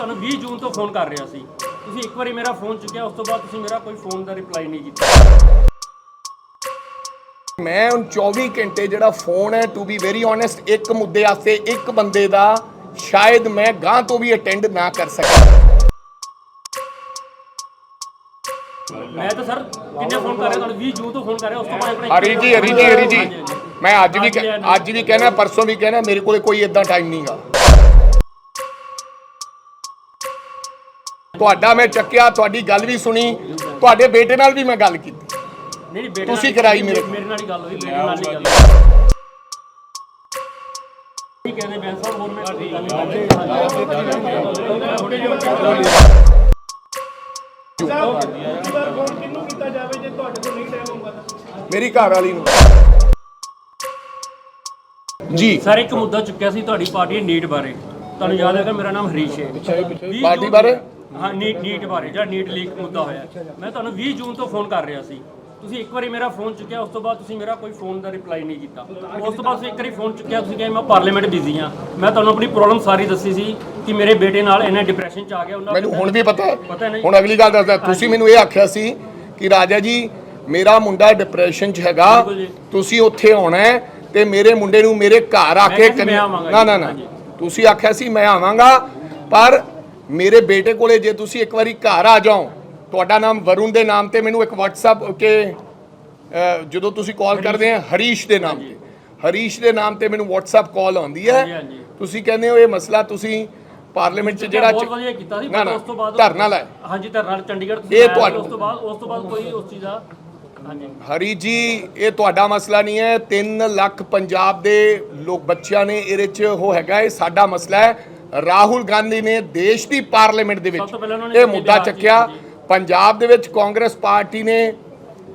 ਤੁਹਾਨੂੰ 20 ਜੂਨ ਤੋਂ ਫੋਨ ਕਰ ਰਿਹਾ ਸੀ। ਤੁਸੀਂ ਇੱਕ ਵਾਰੀ ਮੇਰਾ ਫੋਨ ਚੁੱਕਿਆ ਉਸ ਤੋਂ ਬਾਅਦ ਤੁਸੀਂ ਮੇਰਾ ਕੋਈ ਫੋਨ ਦਾ ਰਿਪਲਾਈ ਨਹੀਂ ਕੀਤਾ। ਮੈਂ ਹੁਣ 24 ਘੰਟੇ ਜਿਹੜਾ ਫੋਨ ਹੈ ਟੂ ਬੀ ਵੈਰੀ ਓਨੈਸਟ ਇੱਕ ਮੁੱਦੇ ਵਾਸਤੇ ਇੱਕ ਬੰਦੇ ਦਾ ਸ਼ਾਇਦ ਮੈਂ ਗਾਂ ਤੋਂ ਵੀ ਅਟੈਂਡ ਨਾ ਕਰ ਸਕਾਂ। ਮੈਂ ਤਾਂ ਸਰ ਕਿੰਨੇ ਫੋਨ ਕਰ ਰਿਹਾ ਤੁਹਾਨੂੰ 20 ਜੂਨ ਤੋਂ ਫੋਨ ਕਰ ਰਿਹਾ ਉਸ ਤੋਂ ਬਾਅਦ ਆਪਣੇ ਹਰੀ ਜੀ ਹਰੀ ਜੀ ਹਰੀ ਜੀ। ਮੈਂ ਅੱਜ ਵੀ ਕਹਿ- ਅੱਜ ਵੀ ਕਹਿਣਾ ਪਰਸੋਂ ਵੀ ਕਹਿਣਾ ਮੇਰੇ ਕੋਲੇ ਕੋਈ ਇਦਾਂ ਟਾਈਮ ਨਹੀਂਗਾ ਤੁਹਾਡਾ ਮੈਂ ਚੱਕਿਆ ਤੁਹਾਡੀ ਗੱਲ ਵੀ ਸੁਣੀ ਤੁਹਾਡੇ ਬੇਟੇ ਨਾਲ ਵੀ ਮੈਂ ਗੱਲ ਕੀਤੀ। ਨਹੀਂ ਨਹੀਂ ਬੇਟੇ ਤੁਸੀਂ ਕਰਾਈ ਮੇਰੇ- ਮੇਰੇ ਨਾਲ ਹੀ ਗੱਲ ਹੋਈ ਬੇਟੇ ਨਾਲ ਹੀ ਗੱਲ ਬੈਂਸ ਸਾਹਿਬ ਹੋਰ ਮੈਂ ਮੇਰੀ ਘਰ ਵਾਲੀ ਨੂੰ। ਜੀ। ਸਰ ਇੱਕ ਮੁੱਦਾ ਚੁੱਕਿਆ ਸੀ ਤੁਹਾਡੀ ਪਾਰਟੀ ਨੀਟ ਬਾਰੇ। ਤੁਹਾਨੂੰ ਯਾਦ ਹੈਗਾ ਮੇਰਾ ਨਾਮ ਹਰੀਸ਼ ਹੈ। 20 ਪਾਰਟੀ ਬਾਰੇ? ਹਾਂ ਨੀਟ ਨੀਟ ਬਾਰੇ ਜਿਹੜਾ ਨੀਟ ਲੀਕ ਮੁੱਦਾ ਹੋਇਆ। ਮੈਂ ਤੁਹਾਨੂੰ 20 ਜੂਨ ਤੋਂ ਫੋਨ ਕਰ ਰਿਹਾ ਸੀ। ਤੁਸੀਂ ਇੱਕ ਵਾਰੀ ਮੇਰਾ ਫੋਨ ਚੁੱਕਿਆ ਉਸ ਤੋਂ ਬਾਅਦ ਤੁਸੀਂ ਮੇਰਾ ਕੋਈ ਫੋਨ ਦਾ ਰਿਪਲਾਈ ਨਹੀਂ ਕੀਤਾ। ਉਸ ਤੋਂ ਬਾਅਦ ਤੁਸੀਂ ਇੱਕ ਵਾਰੀ ਫੋਨ ਚੁੱਕਿਆ ਤੁਸੀਂ ਕਿਹਾ ਮੈਂ ਪਾਰਲੀਮੈਂਟ ਬਿਜ਼ੀ ਹਾਂ। ਮੈਂ ਤੁਹਾਨੂੰ ਆਪਣੀ ਪ੍ਰੋਬਲਮ ਸਾਰੀ ਦੱਸੀ ਸੀ ਕਿ ਮੇਰੇ ਬੇਟੇ ਨਾਲ ਇਹਨੇ ਡਿਪਰੈਸ਼ਨ ਚ ਆ ਗਿਆ ਉਹਨਾਂ ਮੈਨੂੰ ਹੁਣ ਵੀ ਪਤਾ ਹੈ। ਪਤਾ ਨਹੀਂ। ਹੁਣ ਅਗਲੀ ਗੱਲ ਦੱਸਦਾ ਤੁਸੀਂ ਮੈਨੂੰ ਇਹ ਆਖਿਆ ਸੀ ਕਿ ਰਾਜਾ ਜੀ ਮੇਰਾ ਮੁੰਡਾ ਡਿਪਰੈਸ਼ਨ 'ਚ ਹੈਗਾ। ਤੁਸੀਂ ਉੱਥੇ ਆਉਣਾ ਹੈ ਤੇ ਮੇਰੇ ਮੁੰਡੇ ਨੂੰ ਮੇਰੇ ਘਰ ਆ ਕੇ ਨਾ ਨਾ ਨਾ। ਤੁਸੀਂ ਆਖਿਆ ਸੀ ਮੈਂ ਆਵਾਂਗਾ ਪਰ ਮੇਰੇ ਬੇਟੇ ਕੋਲੇ ਜੇ ਤੁਸੀਂ ਇੱਕ ਵਾਰੀ ਘਰ ਆ ਜਾਓ ਤੁਹਾਡਾ ਨਾਮ ਵਰੁਣ ਦੇ ਨਾਮ ਤੇ ਮੈਨੂੰ ਇੱਕ WhatsApp ਕੇ ਜਦੋਂ ਤੁਸੀਂ ਕਾਲ ਕਰਦੇ ਆ ਹਰੀਸ਼ ਦੇ ਨਾਮ ਤੇ। ਹਰੀਸ਼ ਦੇ ਨਾਮ ਤੇ ਮੈਨੂੰ WhatsApp ਕਾਲ ਆਉਂਦੀ ਹੈ। ਤੁਸੀਂ ਕਹਿੰਦੇ ਹੋ ਇਹ ਮਸਲਾ ਤੁਸੀਂ ਪਾਰਲੀਮੈਂਟ 'ਚ ਜਿਹੜਾ ਬਹੁਤ ਵਧੀਆ ਕੀਤਾ ਸੀ ਪਰ ਉਸ ਤੋਂ ਬਾਅਦ ਧਰਨਾ ਲਾਇਆ। ਹਾਂਜੀ ਧਰਨਾ ਚੰਡੀਗੜ੍ਹ ਤੁਸੀਂ ਉਸ ਤੋਂ ਬਾਅਦ ਉਸ ਤੋਂ ਬਾਅਦ ਕੋਈ ਉਸ ਚੀਜ਼ ਦਾ ਹਰੀ ਜੀ ਇਹ ਤੁਹਾਡਾ ਮਸਲਾ ਨਹੀਂ ਹੈ। 3 ਲੱਖ ਪੰਜਾਬ ਦੇ ਲੋਕ ਬੱਚਿਆਂ ਨੇ ਇਹਦੇ 'ਚ ਉਹ ਹੈਗਾ ਇਹ ਸਾਡਾ ਮਸਲਾ ਹੈ। ਰਾਹੁਲ ਗਾਂਧੀ ਨੇ ਦੇਸ਼ ਦੀ ਪਾਰਲੀਮੈਂਟ ਦੇ ਵਿੱਚ ਇਹ ਮੁੱਦਾ ਚੱਕਿਆ। ਪੰਜਾਬ ਦੇ ਵਿੱਚ ਕਾਂਗਰਸ ਪਾਰਟੀ ਨੇ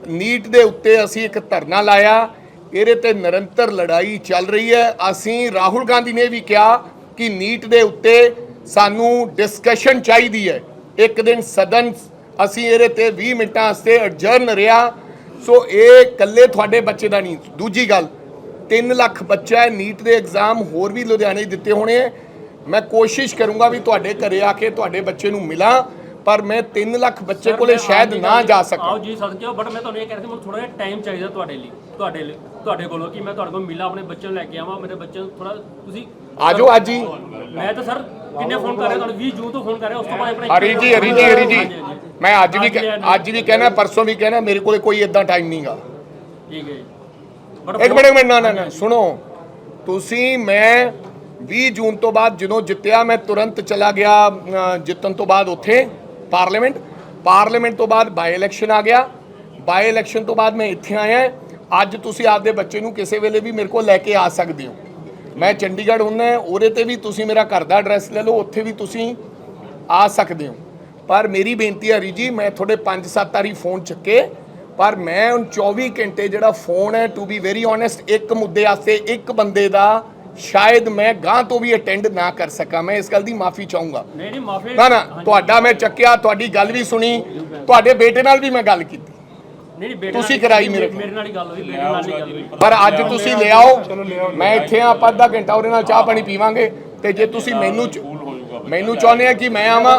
ਨੀਟ ਦੇ ਉੱਤੇ ਅਸੀਂ ਇੱਕ ਧਰਨਾ ਲਾਇਆ। ਇਹਦੇ ਤੇ ਨਿਰੰਤਰ ਲੜਾਈ ਚੱਲ ਰਹੀ ਹੈ। ਅਸੀਂ ਰਾਹੁਲ ਗਾਂਧੀ ਨੇ ਵੀ ਕਿਹਾ ਕਿ ਨੀਟ ਦੇ ਉੱਤੇ ਸਾਨੂੰ ਡਿਸਕਸ਼ਨ ਚਾਹੀਦੀ ਹੈ। ਇੱਕ ਦਿਨ ਸਦਨ ਅਸੀਂ ਇਹਦੇ ਤੇ 20 ਮਿੰਟਾਂ ਵਾਸਤੇ ਅਡਜਰਨ ਰਿਹਾ। ਸੋ ਇਹ ਇਕੱਲੇ ਤੁਹਾਡੇ ਬੱਚੇ ਦਾ ਨਹੀਂ ਦੂਜੀ ਗੱਲ 3 ਲੱਖ ਬੱਚਾ ਹੈ। ਨੀਟ ਦੇ ਐਗਜ਼ਾਮ ਹੋਰ ਵੀ ਲੁਧਿਆਣੇ ਦਿੱਤੇ ਹੋਣੇ ਹੈ। ਮੈਂ ਕੋਸ਼ਿਸ਼ ਕਰੂੰਗਾ ਵੀ ਤੁਹਾਡੇ ਘਰੇ ਆ ਕੇ ਤੁਹਾਡੇ ਬੱਚੇ ਨੂੰ ਮਿਲਾਂ ਪਰ ਮੈਂ 3 ਲੱਖ ਬੱਚੇ ਕੋਲੇ ਸ਼ਾਇਦ ਨਾ ਜਾ ਸਕਾਂ। ਆਓ ਜੀ ਸਦਕੇ ਬਟ ਮੈਂ ਤੁਹਾਨੂੰ ਇਹ ਕਹਿ ਰਿਹਾ ਸੀ ਮੈਨੂੰ ਥੋੜਾ ਜਿਹਾ ਟਾਈਮ ਚਾਹੀਦਾ ਤੁਹਾਡੇ ਲਈ ਤੁਹਾਡੇ ਲਈ ਤੁਹਾਡੇ ਕੋਲੋਂ ਕਿ ਮੈਂ ਤੁਹਾਡੇ ਕੋਲ ਮਿਲਾਂ ਆਪਣੇ ਬੱਚੇ ਨੂੰ ਲੈ ਕੇ ਆਵਾਂ ਮੇਰੇ ਬੱਚੇ ਨੂੰ ਥੋੜਾ ਤੁਸੀਂ ਆਜੋ ਅੱਜ ਹੀ। ਮੈਂ ਤਾਂ ਸਰ ਕਿੰਨੇ ਫੋਨ ਕਰ ਰਿਹਾ ਤੁਹਾਨੂੰ 20 ਜੂਨ ਤੋਂ ਫੋਨ ਕਰ ਰਿਹਾ ਉਸ ਤੋਂ ਬਾਅਦ ਆਪਣੇ ਹਰੀ ਜੀ ਹਰੀ ਜੀ ਹਰੀ ਜੀ। ਮੈਂ ਅੱਜ ਵੀ ਅੱਜ ਵੀ ਕਹਿਣਾ ਪਰਸੋਂ ਵੀ ਕਹਿਣਾ ਮੇਰੇ ਕੋਲੇ ਕੋਈ ਇਦਾਂ ਟਾਈਮ ਨਹੀਂਗਾ ਠੀਕ ਹੈ ਜੀ। ਇੱਕ ਮਿੰਟ ਇੱਕ ਮਿੰਟ ਨਾ ਨਾ ਨਾ ਸੁਣੋ। ਤੁਸੀਂ ਮੈਂ 20 ਜੂਨ ਤੋਂ ਬਾਅਦ ਜਦੋਂ ਜਿੱਤਿਆ ਮੈਂ ਤੁਰੰਤ ਚਲਾ ਗਿਆ ਜਿੱਤਣ ਤੋਂ ਬਾਅਦ ਉੱਥੇ ਪਾਰਲੀਮੈਂਟ। ਪਾਰਲੀਮੈਂਟ ਤੋਂ ਬਾਅਦ ਬਾਈ ਇਲੈਕਸ਼ਨ ਆ ਗਿਆ। ਬਾਈ ਇਲੈਕਸ਼ਨ ਤੋਂ ਬਾਅਦ ਮੈਂ ਇੱਥੇ ਆਇਆ। ਅੱਜ ਤੁਸੀਂ ਆਪਦੇ ਬੱਚੇ ਨੂੰ ਕਿਸੇ ਵੇਲੇ ਵੀ ਮੇਰੇ ਕੋਲ ਲੈ ਕੇ ਆ ਸਕਦੇ ਹੋ। ਮੈਂ ਚੰਡੀਗੜ੍ਹ ਹੁੰਦਾ ਉਹਦੇ ਤੇ ਵੀ ਤੁਸੀਂ ਮੇਰਾ ਘਰ ਦਾ ਐਡਰੈਸ ਲੈ ਲਓ, ਉੱਥੇ ਵੀ ਤੁਸੀਂ ਆ ਸਕਦੇ ਹੋ। ਪਰ ਮੇਰੀ ਬੇਨਤੀ ਹੈ ਹਰੀ ਜੀ, ਮੈਂ ਤੁਹਾਡੇ 5-7 ਵਾਰੀ ਫੋਨ ਚੱਕੇ, ਪਰ ਮੈਂ ਹੁਣ 24 ਘੰਟੇ ਜਿਹੜਾ ਫੋਨ ਹੈ ਟੂ ਬੀ ਵੈਰੀ ਓਨੈਸਟ ਇੱਕ ਮੁੱਦੇ ਵਾਸਤੇ ਇੱਕ ਬੰਦੇ ਦਾ ਸ਼ਾਇਦ ਮੈਂ ਗਾਂ ਤੋਂ ਵੀ ਅਟੈਂਡ ਨਾ ਕਰ ਸਕਾਂ ਮੈਂ ਇਸ ਗੱਲ ਦੀ ਮਾਫੀ ਚਾਹੂੰਗਾ ਨਹੀਂ ਨਹੀਂ ਮਾਫੀ ਨਾ ਨਾ ਤੁਹਾਡਾ ਮੈਂ ਚੱਕਿਆ ਤੁਹਾਡੀ ਗੱਲ ਵੀ ਸੁਣੀ ਤੁਹਾਡੇ ਬੇਟੇ ਨਾਲ ਵੀ ਮੈਂ ਗੱਲ ਕੀਤੀ ਨਹੀਂ ਨਹੀਂ ਬੇਟੇ ਤੁਸੀਂ ਕਰਾਈ ਮੇਰੇ ਮੇਰੇ ਨਾਲ ਹੀ ਗੱਲ ਹੋਈ ਬੇਟੇ ਨਾਲ ਹੀ ਗੱਲ ਹੋਈ ਪਰ ਅੱਜ ਤੁਸੀਂ ਲਿਆਓ ਮੈਂ ਇੱਥੇ ਆ ਆਪਾਂ ਅੱਧਾ ਘੰਟਾ ਉਹਦੇ ਨਾਲ ਚਾਹ ਪਾਣੀ ਪੀਵਾਂਗੇ ਤੇ ਜੇ ਤੁਸੀਂ ਮੈਨੂੰ ਮੈਨੂੰ ਚਾਹੁੰਦੇ ਆ ਕਿ ਮੈਂ ਆਵਾਂ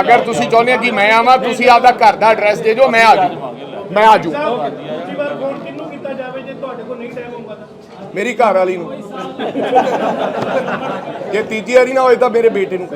ਅਗਰ ਤੁਸੀਂ ਚਾਹੁੰਦੇ ਆ ਕਿ ਮੈਂ ਆਵਾਂ ਤੁਸੀਂ ਆਪਦਾ ਘਰ ਦਾ ਐਡਰੈਸ ਦੇ ਦਿਓ ਮੈਂ ਆ ਜੂ ਮੈਂ ਆ ਜੂ ਦੂਜੀ ਵਾਰ ਫੋਨ ਕਿਹਨੂੰ ਕੀਤਾ ਜਾਵੇ ਜੇ ਤੁਹਾਡੇ ਕੋਲ ਨਹੀਂ ਟਾਈਮ ਹੋਊਗਾ ਤਾਂ? ਮੇਰੀ ਘਰ ਵਾਲੀ ਨੂੰ। ਜੇ ਤੀਜੀ ਵਾਰੀ ਨਾ ਹੋਏ ਤਾਂ ਮੇਰੇ ਬੇਟੇ ਨੂੰ